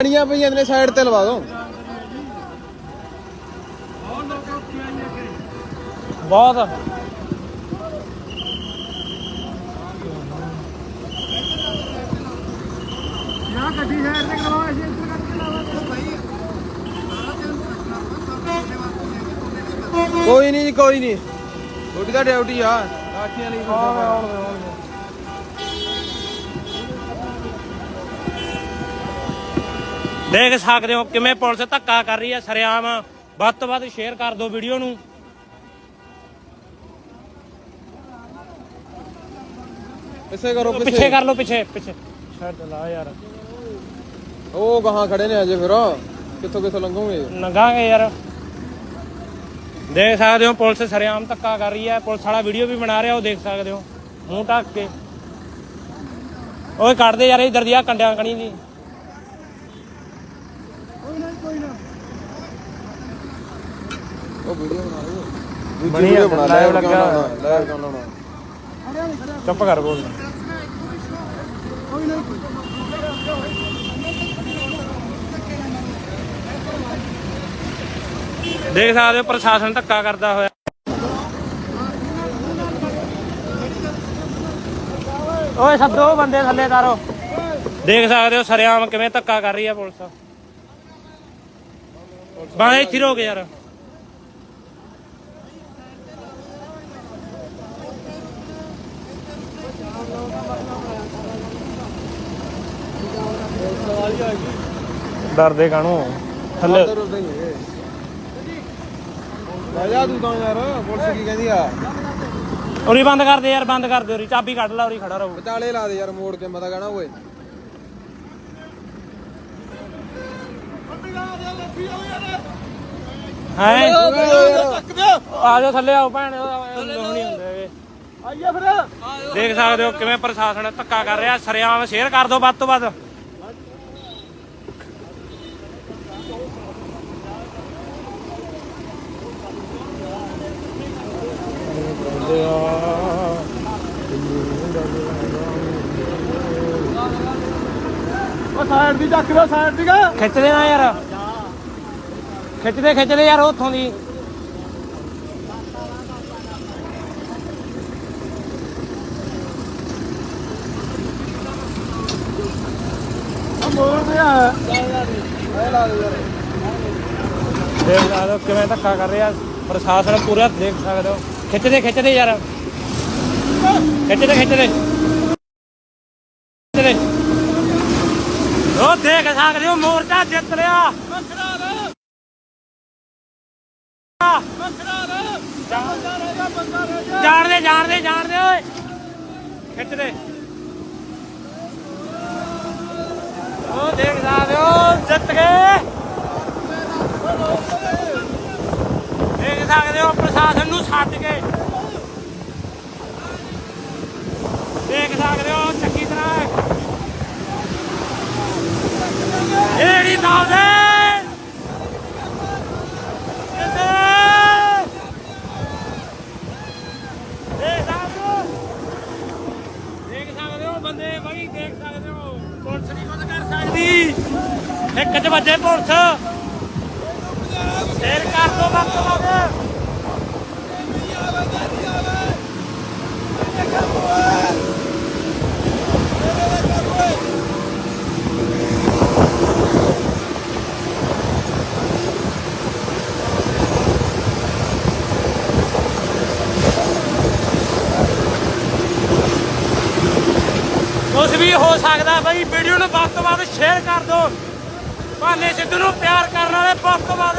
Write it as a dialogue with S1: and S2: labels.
S1: ਗਾੜੀਆਂ ਪਈਆਂ ਨੇ ਸਾਈਡ ਤੇ ਲਵਾ ਦੋ।
S2: ਬਹੁਤ।
S1: ਕੋਈ ਨਹੀਂ ਜੀ ਕੋਈ ਨਹੀਂ। ਤੁਹਾਡੀ ਤਾਂ ਡਿਊਟੀ ਆ। ਕਾਠੀਆਂ ਲਈ
S2: ਦੇਖ ਸਕਦੇ ਹੋ ਕਿਵੇਂ ਪੁਲਿਸ ਧੱਕਾ ਕਰ ਰਹੀ ਹੈ ਸਰਿਆਮ। ਵੱਧ ਤੋਂ ਵੱਧ ਸ਼ੇਅਰ ਕਰ ਦਿਓ ਵੀਡੀਓ ਨੂੰ।
S1: ਪਿੱਛੇ ਕਰੋ
S2: ਪਿੱਛੇ। ਕਰ ਲਓ ਪਿੱਛੇ ਪਿੱਛੇ। ਛੱਡ ਲਾ ਯਾਰ।
S1: ਉਹ ਗਾਹਾਂ ਖੜੇ ਨੇ ਅਜੇ ਫਿਰ। ਕਿੱਥੋਂ ਕਿੱਥੋਂ ਲੰਘੋਗੇ?
S2: ਨੰਗਾਂਗੇ ਯਾਰ। ਦੇਖ ਸਕਦੇ ਹੋ ਪੁਲਿਸ ਸਰਿਆਮ ਧੱਕਾ ਕਰ ਰਹੀ ਹੈ। ਪੁਲਿਸ ਵਾਲਾ ਵੀਡੀਓ ਵੀ ਬਣਾ ਰਿਹਾ ਉਹ ਦੇਖ ਸਕਦੇ ਹੋ। ਮੂੰਹ ਢੱਕ ਕੇ। ਓਏ ਕੱਢ ਦੇ ਯਾਰ ਇਧਰ ਦੀ ਆ ਕੰਡਿਆਂ ਕਣੀ ਦੀ।
S1: ਉਹ ਵੀਡੀਓ ਬਣਾ ਲਓ
S2: ਬਣੀ
S1: ਦੂਜੀ ਵੀਡੀਓ ਬਣਾ
S2: live
S1: ਲਾਈਵ
S2: ਲੱਗਾ
S1: ਲੱਗਾ ਲਾਈਵ ਕਿਉਂ ਲਾਉਣਾ
S2: ਚੁੱਪ ਕਰ ਬੋਲ। ਦੇਖ ਸਕਦੇ ਹੋ ਪ੍ਰਸ਼ਾਸਨ ਧੱਕਾ ਕਰਦਾ ਹੋਇਆ। ਓਏ ਸੱਦੋ ਬੰਦੇ ਥੱਲੇ ਤਾਰੋ। ਦੇਖ ਸਕਦੇ ਹੋ ਸਰਿਆਮ ਕਿਵੇਂ ਧੱਕਾ ਕਰ ਰਹੀ ਹੈ ਪੁਲਿਸ। ਬਾਹਰ ਇੱਥੇ ਰੋਕ ਯਾਰ। ਡਰਦੇ ਕਾਣੂ ਥੱਲੇ
S1: ਲੈ ਜਾ ਤੂੰ ਤਾਂ ਯਾਰ ਪੁਲਿਸ ਕੀ ਕਹਿੰਦੀ ਆ?
S2: ਉਰੀ ਬੰਦ ਕਰ ਦੇ ਯਾਰ ਬੰਦ ਕਰ ਦੇ ਉਰੀ। ਚਾਬੀ ਕੱਢ ਲੈ ਉਰੀ ਖੜਾ ਰਹੋ।
S1: ਵਿਚਾਲੇ ਲਾ ਦੇ ਯਾਰ ਮੋੜ ਕੇ ਮੈਂ ਤਾਂ ਕਹਣਾ ਓਏ
S2: ਹੈ ਆ ਜਾਓ ਥੱਲੇ ਆਓ ਭੈਣ ਹੁੰਦੇ ਹੈਗੇ।
S1: ਆਈਏ ਫਿਰ।
S2: ਦੇਖ ਸਕਦੇ ਹੋ ਕਿਵੇਂ ਪ੍ਰਸ਼ਾਸਨ ਧੱਕਾ ਕਰ ਰਿਹਾ ਸਰਿਆਮ ਸ਼ੇਅਰ ਕਰ ਦਿਓ ਵੱਧ ਤੋਂ ਵੱਧ।
S1: ਸਾਈਡ ਦੀ ਚੱਕ ਲੋ ਸਾਈਡ ਦੀ ਕਾ।
S2: ਖਿੱਚਦੇ ਨਾ ਯਾਰ। ਖਿੱਚਦੇ ਖਿੱਚਦੇ ਯਾਰ ਉੱਥੋਂ ਦੀ।
S1: ਮੋੜ ਆ।
S2: ਦੇਖ ਸਕਦੇ ਹੋ ਕਿਵੇਂ ਧੱਕਾ ਕਰ ਰਿਹਾ। ਪ੍ਰਸ਼ਾਸਨ ਪੂਰਾ ਦੇਖ ਸਕਦੇ ਹੋ। ਖਿੱਚਦੇ ਖਿੱਚਦੇ ਯਾਰ। ਖਿੱਚਦੇ ਖਿੱਚਦੇ। ਖਿੱਚਦੇ। ਉਹ ਦੇਖ ਸਕਦੇ ਹੋ ਮੋਰਚਾ ਜਿੱਤ ਲਿਆ। ਜਾਣ ਦੇ ਜਾਣ ਓਏ। ਖਿੱਚ ਦੇ। ਉਹ ਦੇਖ ਸਕਦੇ ਹੋ ਜਿੱਤ ਗਏ ਦੇਖ ਸਕਦੇ ਹੋ ਪ੍ਰਸ਼ਾਸਨ ਨੂੰ ਛੱਡ ਕੇ ਦੇਖ ਸਕਦੇ ਹੋ ਚੰਗੀ ਤਰ੍ਹਾਂ ਏੜੀ ਨਾਲ ਦੇ ਜਿੱਤੇ ਦੇਖ ਸਕਦੇ ਹੋ ਦੇਖ ਸਕਦੇ ਹੋ ਬੰਦੇ ਬਈ ਦੇਖ ਸਕਦੇ ਹੋ ਪੁਲਿਸ ਨਹੀਂ ਕੁਝ ਕਰ ਸਕਦੀ। ਇੱਕ ਚ ਵੱਜੇ ਪੁਲਿਸ। ਸ਼ੇਰ ਕਰ ਦੋ ਵਕਤ ਲੱਗ ਕੁਝ ਵੀ ਹੋ ਸਕਦਾ ਬਈ। ਵੀਡੀਓ ਨੂੰ ਵੱਧ ਤੋਂ ਵੱਧ ਸ਼ੇਅਰ ਕਰ ਦਿਓ। ਭਾਨੇ ਸਿੱਧੂ ਨੂੰ ਪਿਆਰ ਕਰਨ ਵਾਲੇ ਵੱਧ ਤੋਂ ਵੱਧ